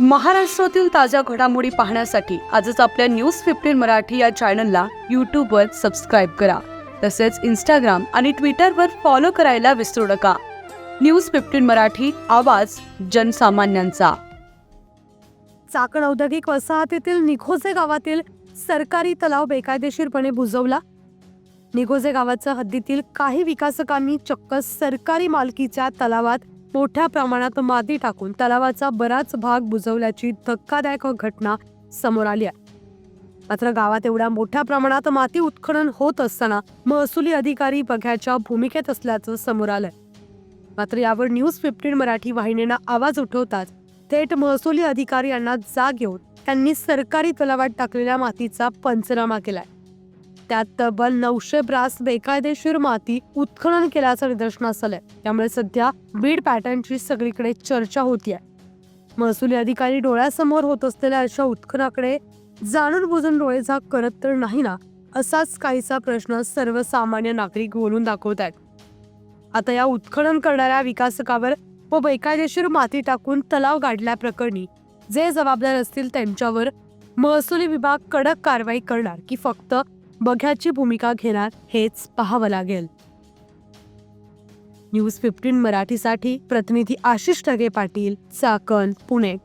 महाराष्ट्रातील ताज्या घडामोडी पाहण्यासाठी आजच आपल्या न्यूज फिफ्टीन मराठी या चॅनलला यूट्यूबवर सबस्क्राईब करा. तसेच इंस्टाग्राम आणि ट्विटरवर फॉलो करायला विसरू नका. न्यूज फिफ्टीन मराठी आवाज जनसामान्यांचा. चाकण औद्योगिक वसाहतीतील निखोजे गावातील सरकारी तलाव बेकायदेशीरपणे बुजवला. निखोजे गावाच्या हद्दीतील काही विकासकांनी चक्क सरकारी मालकीच्या तलावात मोठ्या प्रमाणात माती टाकून तलावाचा बराच भाग बुजवल्याची धक्कादायक घटना समोर आली आहे. मात्र गावात एवढ्या मोठ्या प्रमाणात माती उत्खनन होत असताना महसुली अधिकारी बघ्याच्या भूमिकेत असल्याचं समोर आलंय. मात्र यावर न्यूज फिफ्टीन मराठी वाहिनीनं आवाज उठवताच थेट महसुली अधिकारी यांना जाग घेऊन त्यांनी सरकारी तलावात टाकलेल्या मातीचा पंचनामा केलाय. त्यात तब्बल नऊशे ब्रास बेकायदेशीर माती उत्खनन केल्याचं निदर्शनास आलंय. त्यामुळे सध्या बीड पॅटर्नची सगळीकडे चर्चा होती आहे महसुली अधिकारी डोळ्यासमोर होत असलेल्या अशा उत्खनाकडे जाणून बुजून डोळेझाक करत तर नाही ना असाच काहीसा प्रश्न सर्वसामान्य नागरिक बोलून दाखवत आहेत आता या उत्खनन करणाऱ्या विकासकावर व बेकायदेशीर माती टाकून तलाव गाडल्याप्रकरणी जे जबाबदार असतील त्यांच्यावर महसुली विभाग कडक कारवाई करणार की फक्त बघ्याची भूमिका घेणार हेच पाहावं लागेल. न्यूज फिफ्टीन मराठीसाठी प्रतिनिधी आशिष ढगे पाटील चाकण पुणे.